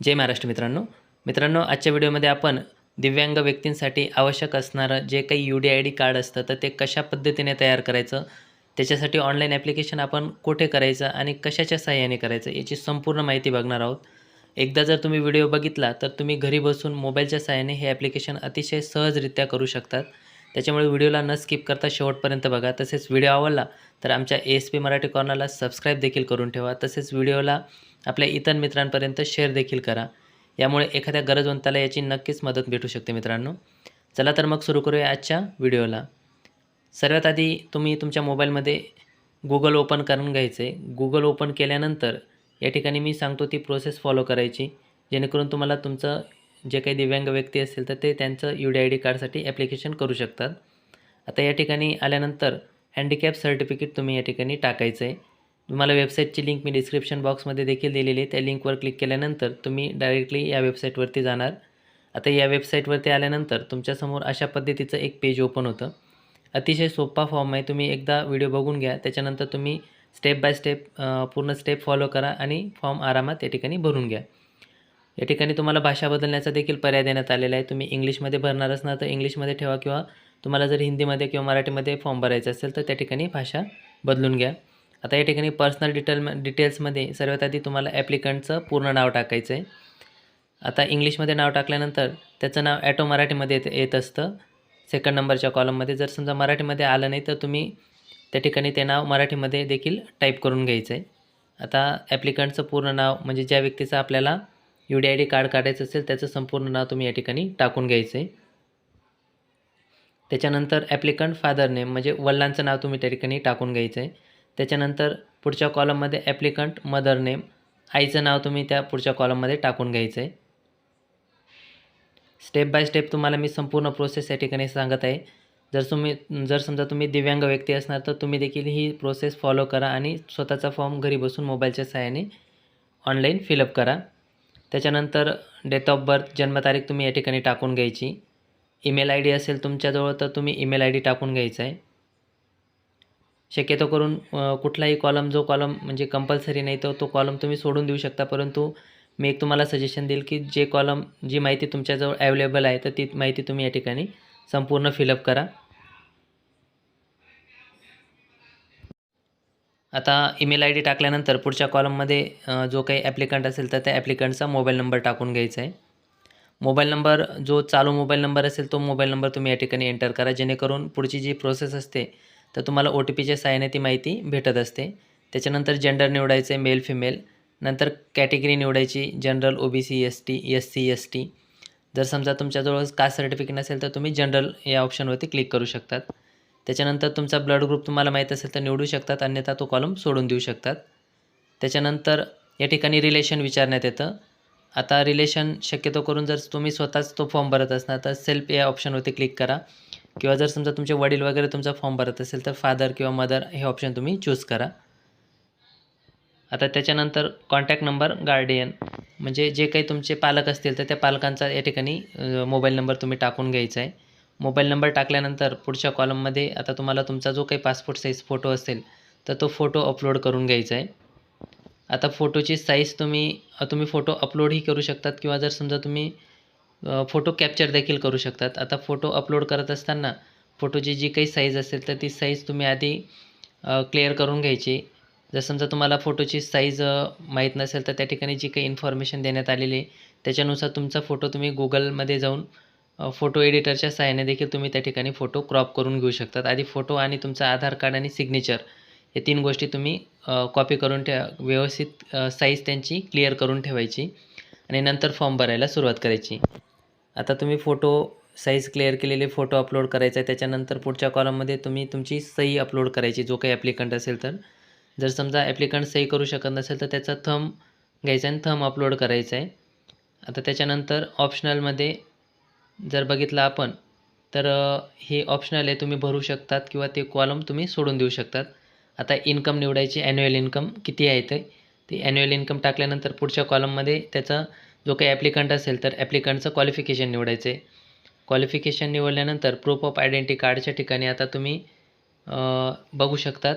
जय महाराष्ट्र मित्रांनो. मित्रांनो आजच्या व्हिडिओमध्ये आपण दिव्यांग व्यक्तींसाठी आवश्यक असणारं जे काही U D I D card असतं तर ते कशा पद्धतीने तयार करायचं त्याच्यासाठी ऑनलाईन ॲप्लिकेशन आपण कुठे करायचं आणि कशाच्या सहाय्याने करायचं याची संपूर्ण माहिती बघणार आहोत. एकदा जर तुम्ही व्हिडिओ बघितला तर तुम्ही घरी बसून मोबाईलच्या सहाय्याने हे ॲप्लिकेशन अतिशय सहजरित्या करू शकतात. त्याच्यामुळे व्हिडिओला न स्किप करता शेवटपर्यंत बघा. तसेच व्हिडिओ आवडला तर आमच्या ए एस पी मराठी कॉर्नरला सबस्क्राईब देखील करून ठेवा. तसेच व्हिडिओला आपल्या इतर मित्रांपर्यंत शेअर देखील करा. यामुळे एखाद्या गरजवंताला याची नक्कीच मदत भेटू शकते मित्रांनो. चला तर मग सुरू करूया आजच्या व्हिडिओला. सर्वात आधी तुम्ही तुमच्या मोबाईलमध्ये गुगल ओपन करून घ्यायचं. आहे गुगल ओपन केल्यानंतर या ठिकाणी मी सांगतो ती प्रोसेस फॉलो करायची. जेणेकरून तुम्हाला तुमचं जे काही दिव्यांग व्यक्ती असेल तर ते त्यांचं यू डी आय डी कार्डसाठी ॲप्लिकेशन करू शकतात. आता या ठिकाणी आल्यानंतर हँडिकॅप सर्टिफिकेट तुम्ही या ठिकाणी टाकायचं आहे तुम्हाला वेबसाईटची लिंक मी डिस्क्रिप्शन बॉक्समध्ये देखील दिलेली आहे. त्या लिंकवर क्लिक केल्यानंतर तुम्ही डायरेक्टली या वेबसाईटवरती जाणार. आता या वेबसाईटवरती आल्यानंतर तुमच्यासमोर अशा पद्धतीचं एक पेज ओपन होतं. अतिशय सोपा फॉर्म आहे. तुम्ही एकदा व्हिडिओ बघून घ्या. त्याच्यानंतर तुम्ही स्टेप बाय स्टेप पूर्ण स्टेप फॉलो करा आणि फॉर्म आरामात या ठिकाणी भरून घ्या. या ठिकाणी तुम्हाला भाषा बदलण्याचा देखील पर्याय देण्यात आलेला आहे. तुम्ही इंग्लिशमध्ये भरणार असणार तर इंग्लिशमध्ये ठेवा किंवा तुम्हाला जर हिंदीमध्ये किंवा मराठीमध्ये फॉर्म भरायचा असेल तर त्या ठिकाणी भाषा बदलून घ्या. आता या ठिकाणी पर्सनल डिटेल डिटेल्समध्ये सर्वात आधी तुम्हाला ॲप्लिकंटचं पूर्ण नाव टाकायचं आहे. आता इंग्लिशमध्ये नाव टाकल्यानंतर त्याचं नाव ॲटो मराठीमध्ये येत येत असतं. सेकंड नंबरच्या कॉलममध्ये जर समजा मराठीमध्ये आलं नाही तर तुम्ही त्या ठिकाणी ते नाव मराठीमध्ये देखील टाईप करून घ्यायचं आहे. आता ॲप्लिकंटचं पूर्ण नाव म्हणजे ज्या व्यक्तीचं आपल्याला U D I D card काढायचं असेल त्याचं संपूर्ण नाव तुम्ही या ठिकाणी टाकून घ्यायचं आहे त्याच्यानंतर ॲप्लिकंट फादर नेम म्हणजे वडिलांचं नाव तुम्ही त्या ठिकाणी टाकून घ्यायचं आहे त्याच्यानंतर पुढच्या कॉलममध्ये ॲप्लिकंट मदर नेम आईचं नाव तुम्ही त्या पुढच्या कॉलममध्ये टाकून घ्यायचं आहे स्टेप बाय स्टेप तुम्हाला मी संपूर्ण प्रोसेस या ठिकाणी सांगत आहे. जर तुम्ही जर समजा तुम्ही दिव्यांग व्यक्ती असणार तर तुम्ही देखील ही प्रोसेस फॉलो करा आणि स्वतःचा फॉर्म घरी बसून मोबाईलच्या सहाय्याने ऑनलाईन फिलअप करा. त्याच्यानंतर डेट ऑफ बर्थ जन्मतारीख तुम्ही या ठिकाणी टाकून घ्यायची. ईमेल आय डी असेल तुमच्याजवळ तर तुम्ही ईमेल आय डी टाकून घ्यायचा आहे. शक्यतो करून कुठलाही कॉलम जो कॉलम म्हणजे कंपल्सरी नाही तर तो कॉलम तुम्ही सोडून देऊ शकता. परंतु मी एक तुम्हाला सजेशन देईल की जे कॉलम जी माहिती तुमच्याजवळ अवेलेबल आहे तर ती माहिती तुम्ही या ठिकाणी संपूर्ण फिलअप करा. आता ईमेल आय डी टाकल्यानंतर पुढच्या कॉलममध्ये जो काही ॲप्लिकंट असेल तर त्या ॲप्लिकंटचा मोबाईल नंबर टाकून घ्यायचा आहे. मोबाईल नंबर जो चालू मोबाईल नंबर असेल तो मोबाईल नंबर तुम्ही या ठिकाणी एंटर करा. जेणेकरून पुढची जी प्रोसेस असते तर तुम्हाला ओ टी पीच्या साहाय्याने ती माहिती भेटत असते. त्याच्यानंतर जेंडर निवडायचं आहे मेल फिमेल नंतर कॅटेगरी निवडायची general O B C S T S C S T जर समजा तुमच्याजवळ कास्ट सर्टिफिकेट नसेल तर तुम्ही जनरल या ऑप्शनवरती क्लिक करू शकतात. त्याच्यानंतर तुमचा ब्लड ग्रुप तुम्हाला माहीत असेल तर निवडू शकतात अन्यथा तो कॉलम सोडून देऊ शकतात. त्याच्यानंतर या ठिकाणी रिलेशन विचारण्यात येतं. आता रिलेशन शक्यतो करून जर तुम्ही स्वतःच तो फॉर्म भरत असणार तर सेल्फ या ऑप्शनवरती क्लिक करा. किंवा जर समजा तुमचे वडील वगैरे तुमचा फॉर्म भरत असेल तर फादर किंवा मदर हे ऑप्शन तुम्ही चूज करा. आता त्याच्यानंतर कॉन्टॅक्ट नंबर गार्डियन म्हणजे जे काही तुमचे पालक असतील तर त्या पालकांचा या ठिकाणी मोबाईल नंबर तुम्ही टाकून घ्यायचा आहे. मोबाईल नंबर टाकल्यानंतर पुढच्या कॉलममध्ये आता तुम्हाला तुमचा जो काही पासपोर्ट साईज फोटो असेल तर तो फोटो अपलोड करून घ्यायचा आहे. आता फोटोची साईज तुम्ही तुम्ही फोटो अपलोडही करू शकतात किंवा जर समजा तुम्ही फोटो कॅप्चर देखील करू शकतात. आता फोटो अपलोड करत असताना फोटोची जी काही साईज असेल तर ती साईज तुम्ही आधी क्लिअर करून घ्यायची. जर समजा तुम्हाला फोटोची साईज माहीत नसेल तर त्या ठिकाणी जी काही इन्फॉर्मेशन देण्यात आलेली आहे त्याच्यानुसार तुमचा फोटो तुम्ही गुगलमध्ये जाऊन फोटो एडिटरच्या सहाय्याने देखील तुम्ही त्या ठिकाणी फोटो क्रॉप करून घेऊ शकतात. आधी फोटो आणि तुमचा आधार कार्ड आणि सिग्नेचर हे तीन गोष्टी तुम्ही कॉपी करून ठेवा व्यवस्थित साईज त्यांची क्लिअर करून ठेवायची आणि नंतर फॉर्म भरायला सुरुवात करायची. आता तुम्ही फोटो साईज क्लिअर केलेले फोटो अपलोड करायचा आहे त्याच्यानंतर पुढच्या कॉलममध्ये तुम्ही तुमची सही अपलोड करायची जो काही ॲप्लिकंट असेल तर. जर समजा ॲप्लिकंट सही करू शकत नसेल तर त्याचा थम घ्यायचा आणि थम अपलोड करायचा आहे. आता त्याच्यानंतर ऑप्शनलमध्ये जर बघितलं आपण तर हे ऑप्शनल आहे तुम्ही भरू शकतात किंवा ते कॉलम तुम्ही सोडून देऊ शकतात. आता इन्कम निवडायची ॲन्युअल इन्कम किती आहे ते? ती ॲन्युअल इन्कम टाकल्यानंतर पुढच्या कॉलममध्ये त्याचा जो काही ॲप्लिकंट असेल तर ॲप्लिकंटचं क्वालिफिकेशन निवडायचं आहे क्वालिफिकेशन निवडल्यानंतर प्रूफ ऑफ आयडेंटिटी कार्डच्या ठिकाणी आता तुम्ही बघू शकतात.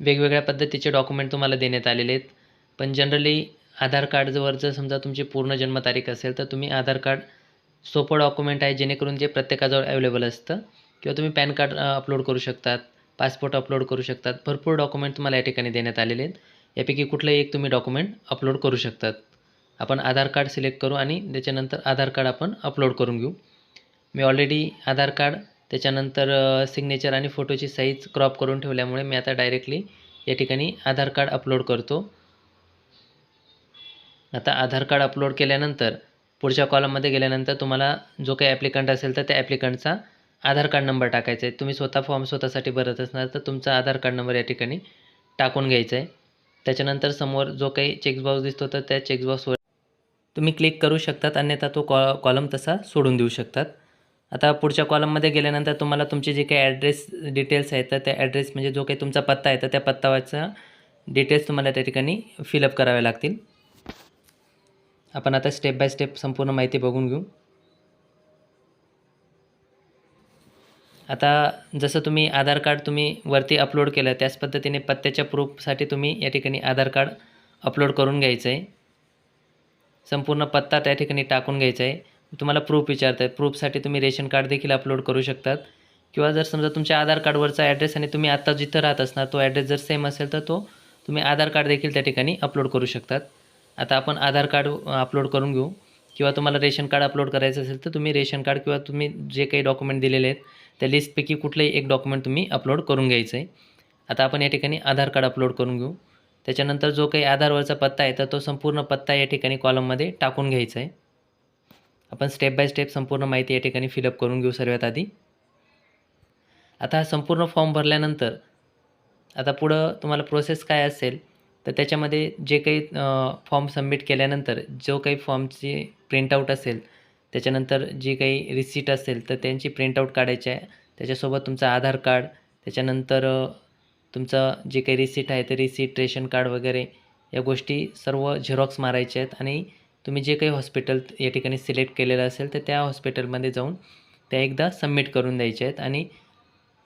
वेगवेगळ्या पद्धतीचे डॉक्युमेंट तुम्हाला देण्यात आलेले आहेत. पण जनरली आधार कार्डवर जर समजा तुमची पूर्ण जन्मतारीख असेल तर तुम्ही आधार कार्ड सोपं डॉक्युमेंट आहे जेणेकरून जे प्रत्येकाजवळ अवेलेबल असतं किंवा तुम्ही पॅन कार्ड अपलोड करू शकतात पासपोर्ट अपलोड करू शकतात भरपूर डॉक्युमेंट तुम्हाला या ठिकाणी देण्यात आलेले आहेत. यापैकी कुठलंही एक तुम्ही डॉक्युमेंट अपलोड करू शकतात. आपण आधार कार्ड सिलेक्ट करू आणि त्याच्यानंतर आधार कार्ड आपण अपलोड करून घेऊ. मी ऑलरेडी आधार कार्ड त्याच्यानंतर सिग्नेचर आणि फोटोची साईज क्रॉप करून ठेवल्यामुळे मी आता डायरेक्टली या ठिकाणी आधार कार्ड अपलोड करतो. आता आधार कार्ड अपलोड केल्यानंतर पुढच्या कॉलममध्ये गेल्यानंतर तुम्हाला जो काही ॲप्लिकंट असेल तर त्या ॲप्लिकंटचा आधार कार्ड नंबर टाकायचा आहे. तुम्ही स्वतः फॉर्म स्वतःसाठी भरत असणार तर तुमचा आधार कार्ड नंबर या ठिकाणी टाकून घ्यायचा आहे. त्याच्यानंतर समोर जो काही चेकबॉक्स दिसतो तर त्या चेकबॉक्सवर तुम्ही क्लिक करू शकतात. अन्यथा तो कॉ कॉलम तसा सोडून देऊ शकतात. आता पुढच्या कॉलममध्ये गेल्यानंतर तुम्हाला तुमचे जे काही ॲड्रेस डिटेल्स आहेत तर त्या ॲड्रेस म्हणजे जो काही तुमचा पत्ता आहे तर त्या पत्तावाचा डिटेल्स तुम्हाला त्या ठिकाणी फिलअप करावे लागतील. आपण आता स्टेप बाय स्टेप संपूर्ण माहिती बघून घेऊ. आता जसं तुम्ही आधार कार्ड तुम्ही वरती अपलोड केलं त्याच पद्धतीने पत्त्याच्या प्रूफसाठी तुम्ही या ठिकाणी आधार कार्ड अपलोड करून घ्यायचं आहे संपूर्ण पत्ता त्या ठिकाणी टाकून घ्यायचा आहे तुम्हाला प्रूफ विचारत आहे प्रूफसाठी तुम्ही रेशन कार्ड देखील अपलोड करू शकतात. किंवा जर समजा तुमच्या आधार कार्डवरचा ॲड्रेस आणि तुम्ही आत्ता जिथं राहत असणार तो ॲड्रेस जर सेम असेल तर तो तुम्ही आधार कार्ड देखील त्या ठिकाणी अपलोड करू शकतात. आता आपण आधार कार्ड अपलोड करून घेऊ. किंवा तुम्हाला रेशन कार्ड अपलोड करायचं असेल तर तुम्ही रेशन कार्ड किंवा तुम्ही जे काही डॉक्युमेंट दिलेले आहेत त्या लिस्टपैकी कुठलंही एक डॉक्युमेंट तुम्ही अपलोड करून घ्यायचं आहे आता आपण या ठिकाणी आधार कार्ड अपलोड करून घेऊ. त्याच्यानंतर जो काही आधारवरचा पत्ता आहे तर तो संपूर्ण पत्ता या ठिकाणी कॉलममध्ये टाकून घ्यायचा आहे आपण स्टेप बाय स्टेप संपूर्ण माहिती या ठिकाणी फिलअप करून घेऊ सर्वात आधी. आता हा संपूर्ण फॉर्म भरल्यानंतर आता पुढं तुम्हाला प्रोसेस काय असेल तर त्याच्यामध्ये जे काही फॉर्म सबमिट केल्यानंतर जो काही फॉर्मची प्रिंटआउट असेल त्याच्यानंतर जी काही रिसिट असेल तर त्यांची प्रिंटआउट काढायची आहे. त्याच्यासोबत तुमचं आधार कार्ड त्याच्यानंतर तुमचं जे काही रिसिट आहे ते रिसिट रेशन कार्ड वगैरे या गोष्टी सर्व झेरॉक्स मारायच्या आहेत. आणि तुम्ही जे काही हॉस्पिटल या ठिकाणी सिलेक्ट केलेलं असेल तर त्या हॉस्पिटलमध्ये जाऊन त्या एकदा सबमिट करून द्यायचे आहेत. आणि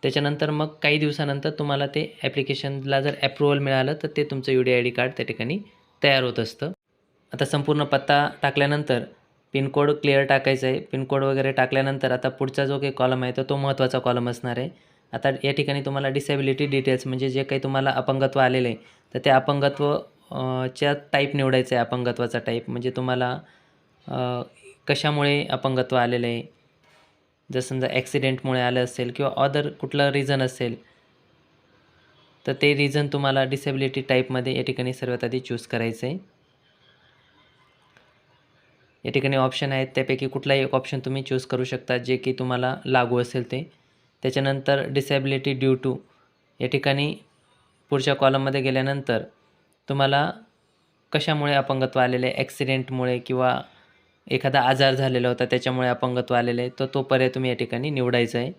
त्याच्यानंतर मग काही दिवसानंतर तुम्हाला ते ॲप्लिकेशनला जर ॲप्रुव्हल मिळालं तर ते तुमचं U D I D card त्या ठिकाणी तयार होत असतं. आता संपूर्ण पत्ता टाकल्यानंतर पिनकोड क्लिअर टाकायचं आहे. पिनकोड वगैरे टाकल्यानंतर आता पुढचा जो काही कॉलम आहे तर तो महत्त्वाचा कॉलम असणार आहे. आता या ठिकाणी तुम्हाला डिसेबिलिटी डिटेल्स म्हणजे जे काही तुम्हाला अपंगत्व आलेलं आहे तर ते अपंगत्व च्या टाईप निवडायचं आहे. अपंगत्वाचा टाईप म्हणजे तुम्हाला कशामुळे अपंगत्व आलेलं आहे जर समजा ॲक्सिडेंटमुळे आलं असेल किंवा अदर कुठलं रिझन असेल तर ते रिझन तुम्हाला डिसेबिलिटी टाईपमध्ये या ठिकाणी सर्वात आधी चूज करायचं आहे. या ठिकाणी ऑप्शन आहेत त्यापैकी कुठलाही एक ऑप्शन तुम्ही चूज करू शकता जे की तुम्हाला लागू असेल ते. त्याच्यानंतर डिसेबिलिटी ड्यू टू या ठिकाणी पुढच्या कॉलममध्ये गेल्यानंतर तुम्हाला कशामुळे अपंगत्व आलेले ॲक्सिडेंटमुळे किंवा एखादा आजार झालेला होता त्याच्यामुळे अपंगत्व आलेलं आहे तर तो पर्याय तुम्ही या ठिकाणी निवडायचा आहे.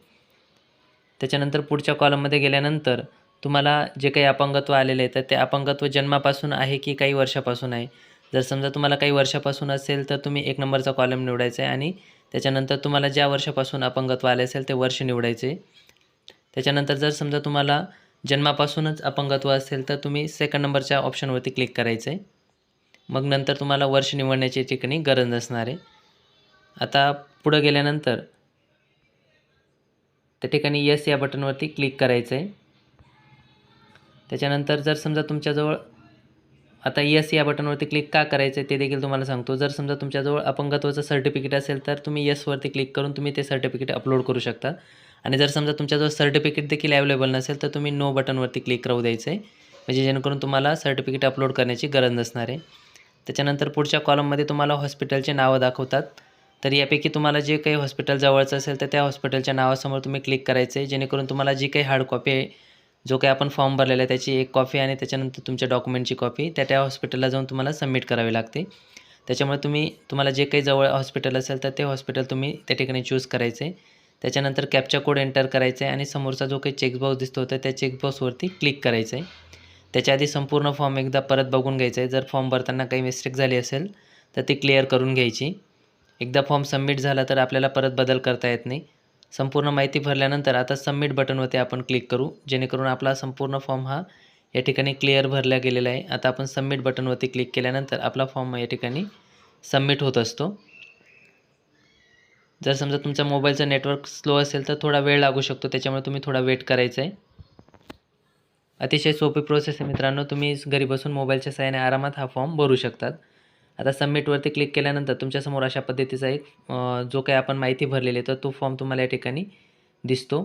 त्याच्यानंतर पुढच्या कॉलममध्ये गेल्यानंतर तुम्हाला जे काही अपंगत्व आलेलं आहे तर ते अपंगत्व जन्मापासून आहे की काही वर्षापासून आहे? जर समजा तुम्हाला काही वर्षापासून असेल तर तुम्ही एक नंबरचा कॉलम निवडायचा आहे आणि त्याच्यानंतर तुम्हाला ज्या वर्षापासून अपंगत्व आले असेल ते वर्ष निवडायचे त्याच्यानंतर जर समजा तुम्हाला जन्मापासूनच अपंगत्व असेल तर तुम्ही सेकंड नंबरच्या ऑप्शनवरती क्लिक करायचं आहे. मग नंतर तुम्हाला वर्ष निवडण्याची ठिकाणी गरज नसणार आहे. आता पुढं गेल्यानंतर त्या ठिकाणी यस या बटनवरती क्लिक करायचं आहे त्याच्यानंतर जर समजा तुमच्याजवळ आता यस या बटनवरती क्लिक का करायचं आहे ते देखील तुम्हाला सांगतो. जर समजा तुमच्याजवळ अपंगत्वाचं सर्टिफिकेट असेल तर तुम्ही यसवरती क्लिक करून तुम्ही ते सर्टिफिकेट अपलोड करू शकता. आणि जर समजा तुमच्याजवळ सर्टिफिकेट देखील अवेलेबल नसेल तर तुम्ही नो बटनवरती क्लिक राहू द्यायचं आहे म्हणजे जेणेकरून तुम्हाला सर्टिफिकेट अपलोड करण्याची गरज नसणार आहे. त्याच्यानंतर पुढच्या कॉलममध्ये तुम्हाला हॉस्पिटलचे नावं दाखवतात. तर यापैकी तुम्हाला जे काही हॉस्पिटल जवळचं असेल तर त्या हॉस्पिटलच्या नावासमोर तुम्ही क्लिक करायचं आहे. जेणेकरून तुम्हाला जी काही हार्ड कॉपी आहे जो काही आपण फॉर्म भरलेला आहे त्याची एक कॉपी आणि त्याच्यानंतर तुमच्या डॉक्युमेंटची कॉपी त्या त्या हॉस्पिटलला जाऊन तुम्हाला सबमिट करावी लागते. त्याच्यामुळे तुम्ही तुम्हाला जे काही जवळ हॉस्पिटल असेल तर ते हॉस्पिटल तुम्ही त्या ठिकाणी चूज करायचं आहे. त्याच्यानंतर कॅपचा कोड एंटर करायचा आहे आणि समोरचा जो काही चेकबॉक्स दिसतो तर त्या चेकबॉक्सवरती क्लिक करायचं आहे. त्याच्या आधी संपूर्ण फॉर्म एकदा परत बघून घ्यायचा आहे जर फॉर्म भरताना काही मिस्टेक झाली असेल तर ती क्लिअर करून घ्यायची. एकदा फॉर्म सबमिट झाला तर आपल्याला परत बदल करता येत नाही. संपूर्ण माहिती भरल्यानंतर आता सबमिट बटनवरती आपण क्लिक करू. जेणेकरून आपला संपूर्ण फॉर्म हा या ठिकाणी क्लिअर भरला गेलेला आहे. आता आपण सबमिट बटनवरती क्लिक केल्यानंतर आपला फॉर्म या ठिकाणी सबमिट होत असतो. जर समजा तुमचा मोबाईलचं नेटवर्क स्लो असेल तर थोडा वेळ लागू शकतो. त्याच्यामुळे तुम्ही थोडा वेट करायचा आहे अतिशय सोपी प्रोसेस आहे मित्रांनो. तुम्ही घरी बसून मोबाईलच्या सहाय्याने आरामात हा फॉर्म भरू शकतात. आता सबमिटवरती क्लिक केल्यानंतर तुमच्यासमोर अशा पद्धतीचा एक जो काही आपण माहिती भरलेली आहे तर तो फॉर्म तुम्हाला या ठिकाणी दिसतो.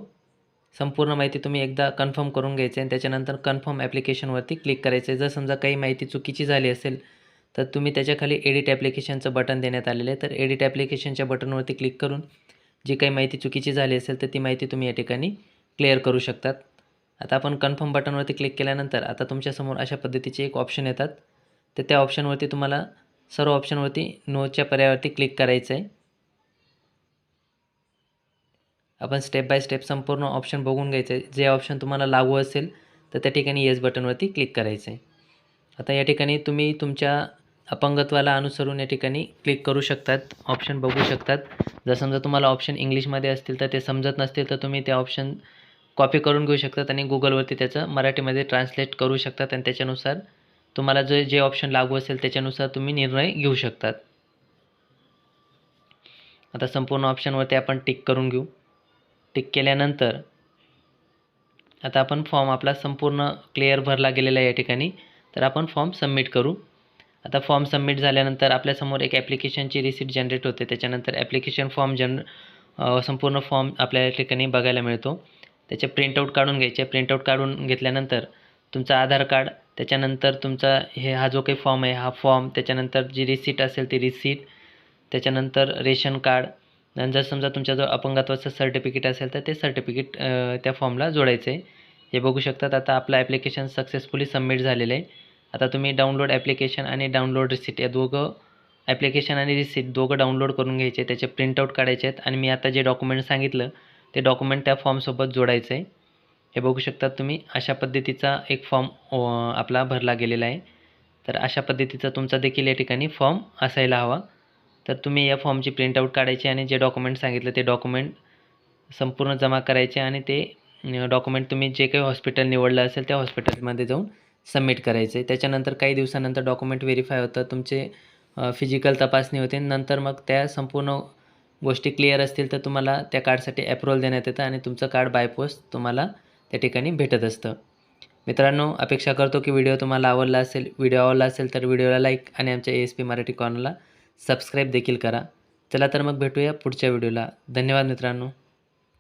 संपूर्ण माहिती तुम्ही एकदा कन्फर्म करून घ्यायची आणि त्याच्यानंतर कन्फर्म ॲप्लिकेशनवरती क्लिक करायचं आहे. जर समजा काही माहिती चुकीची झाली असेल तर तुम्ही त्याच्याखाली एडिट ॲप्लिकेशनचं बटन देण्यात आलेलं आहे. तर एडिट ॲप्लिकेशनच्या बटनवरती क्लिक करून जी काही माहिती चुकीची झाली असेल तर ती माहिती तुम्ही या ठिकाणी क्लिअर करू शकतात. आता आपण कन्फर्म बटनवरती क्लिक केल्यानंतर आता तुमच्यासमोर अशा पद्धतीचे एक ऑप्शन येतात. तर त्या ऑप्शनवरती तुम्हाला सर्व ऑप्शनवरती नोच्या पर्यायावरती क्लिक करायचं आहे आपण स्टेप बाय स्टेप संपूर्ण ऑप्शन बघून घ्यायचं आहे जे ऑप्शन तुम्हाला लागू असेल तर त्या ठिकाणी येस बटनवरती क्लिक करायचं आहे आता या ठिकाणी तुम्ही तुमच्या अपंगत्वाला अनुसरून या ठिकाणी क्लिक करू शकतात. ऑप्शन बघू शकतात. जर समजा तुम्हाला ऑप्शन इंग्लिशमध्ये असतील तर ते समजत नसतील तर तुम्ही ते ऑप्शन कॉपी करून घेऊ शकतात आणि गुगलवरती त्याचं मराठीमध्ये ट्रान्सलेट करू शकतात आणि त्याच्यानुसार तुम्हाला जे जे ऑप्शन लागू असेल त्याच्यानुसार तुम्ही निर्णय घेऊ शकतात. आता संपूर्ण ऑप्शनवरती आपण टिक करून घेऊ. टिक केल्यानंतर आता आपण फॉर्म आपला संपूर्ण क्लिअर भरला गेलेला आहे या ठिकाणी. तर आपण फॉर्म सबमिट करू. आता फॉर्म सबमिट झाल्यानंतर आपल्यासमोर एक ॲप्लिकेशनची रिसिप्ट जनरेट होते. त्याच्यानंतर ॲप्लिकेशन फॉर्म जन संपूर्ण फॉर्म आपल्या या ठिकाणी बघायला मिळतो. त्याचे प्रिंटआउट काढून घ्यायचे. प्रिंटआउट काढून घेतल्यानंतर तुमचं आधार कार्ड त्याच्यानंतर तुमचा हे हा जो काही फॉर्म आहे हा फॉर्म त्याच्यानंतर जी रिसीट असेल ती रिसीट त्याच्यानंतर रेशन कार्ड आणि जर समजा तुमच्याजवळ अपंगत्वाचं सर्टिफिकेट असेल तर ते सर्टिफिकेट त्या फॉर्मला जोडायचं. आहे हे बघू शकतात आता आपलं ॲप्लिकेशन सक्सेसफुली सबमिट झालेलं आहे. आता तुम्ही डाउनलोड ॲप्लिकेशन आणि डाउनलोड रिसिट या दोघं ॲप्लिकेशन आणि रिसिट दोघं डाउनलोड करून घ्यायचे त्याचे प्रिंटआउट काढायचे आहेत. आणि मी आता जे डॉक्युमेंट सांगितलं ते डॉक्युमेंट त्या फॉर्मसोबत जोडायचं आहे. हे बघू शकतात तुम्ही अशा पद्धतीचा एक फॉर्म आपला भरला गेलेला आहे. तर अशा पद्धतीचा तुमचा देखील या ठिकाणी फॉर्म असायला हवा. तर तुम्ही या फॉर्मची प्रिंटआउट काढायची आणि जे डॉक्युमेंट सांगितलं ते डॉक्युमेंट संपूर्ण जमा करायचे आणि ते डॉक्युमेंट तुम्ही जे काही हॉस्पिटल निवडलं असेल त्या हॉस्पिटलमध्ये जाऊन सबमिट करायचे. त्याच्यानंतर काही दिवसानंतर डॉक्युमेंट व्हेरीफाय होतं तुमचे फिजिकल तपासणी होते. नंतर मग त्या संपूर्ण गोष्टी क्लिअर असतील तर तुम्हाला त्या कार्डसाठी अप्रुव्हल देण्यात येतं आणि तुमचं कार्ड बायपोस्ट तुम्हाला त्या ठिकाणी भेटत असतं. मित्रांनो अपेक्षा करतो की व्हिडिओ तुम्हाला आवडला असेल व्हिडिओ आवडला असेल तर व्हिडिओला लाईक आणि आमच्या ए एस पी मराठी कॉर्नरला सबस्क्राईब देखील करा. चला तर मग भेटूया पुढच्या व्हिडिओला धन्यवाद मित्रांनो.